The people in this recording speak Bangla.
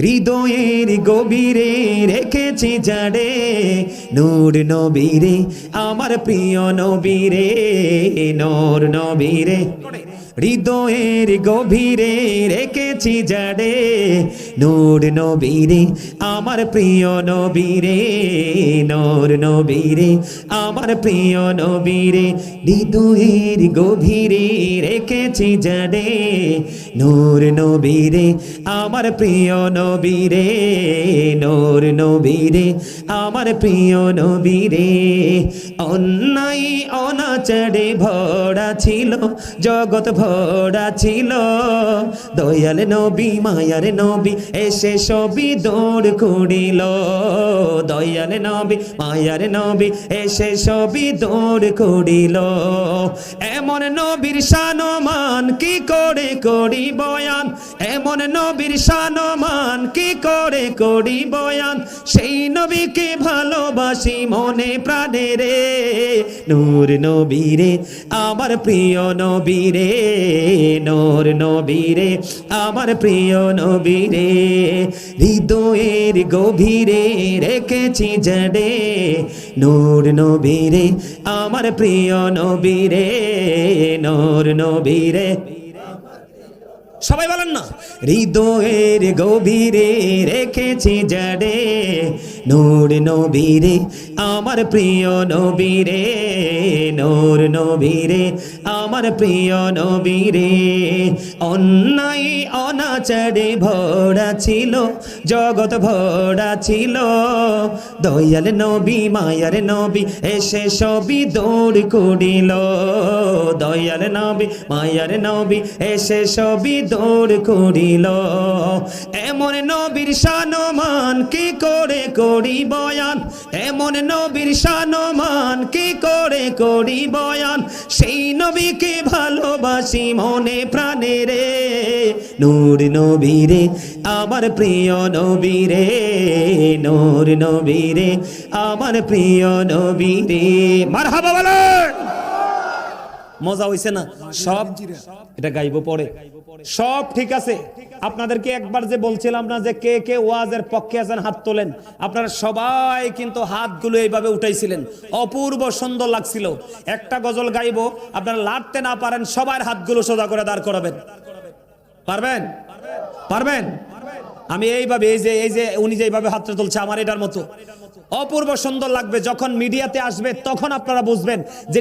হৃদয়ের গভীরে রেখেছি জাডে নূর নবীরে আমার প্রিয় নবীরে নূর নবীরে। হৃদয়ের গভীরে রেখেছি জাডে নূর নবীরে, আমার প্রিয় নবীরে। নূর নবীরে, আমার প্রিয় নবীরে। হৃদয়ের গভীরে রেখেছি জাডে নূর নবীরে, আমার প্রিয় নবীরে। নূর নবীরে, আমার প্রিয় নবীরে। অন্যায় অনাচারে ভরা ছিল জগৎ ভরা ছিল। দয়াল নবী, মায়ার নবী, এসে সবই দৌড় করিল। দয়াল নবী, মায়ার নবী, এসে সবই দৌড় করিল। এমন নবীর সানমান কি করে করি বয়ান? এমন নবীর সানমান কি করে করি বয়ান। সেই নবীকে ভালোবাসি মনে প্রাণে রে। নূর নবীরে, আমার প্রিয় নবীরে। নূর নবীরে, আমার প্রিয় নবীরে। হৃদয়ের গভীরে রেখেছি জডে। নূর নবীরে, আমার প্রিয় নবীরে। নূর নবীরে। সবাই বলেন না। হৃদয়ের গভীরে রেখেছি জডে নূর নবীরে, আমার প্রিয় নবীরে, নূর নবীরে, আমার প্রিয় নবীরে। অন্যায় অনাচারে ভরা ছিল, জগৎ ভরা ছিল। দয়াল নবী, মায়ার নবী, এসে সবই দৌড় করিল। দয়াল নবী, মায়ার নবী এসে সবই দৌড় করিল। এমন নবীর সানমান কি করে করি বয়ান? এমন নবীর সানমান কি করে করি বয়ান? সেই নবীকে ভালোবাসি মনে প্রাণে রে। নূর নবীরে আমার প্রিয় নবীরে নূর নবীরে আমার প্রিয় নবীরে মারহাবা বলেন। মজা হইছে না? সব এটা গাইবো পরে। সব ঠিক আছে। আপনাদেরকে একবার যে বলছিলাম না যে কে কে ওয়াজের পক্ষে আছেন, হাত তোলেন। আপনারা সবাই কিন্তু হাতগুলো এইভাবে উঠাইছিলেন। অপূর্ব সুন্দর লাগছিল। একটা গজল গাইবো, আপনারা লাড়তে না পারেন, সবার হাতগুলো সোজা করে দাঁড় করাবেন। পারবেন? পারবেন? আমি এইভাবে, এই যে এই যে উনি যে এইভাবে হাতটা তুলছে, আমার এটার মতো। অপূর্ব সুন্দর লাগবে। যখন মিডিয়াতে আসবে, তখন আপনারা বুঝবেন যে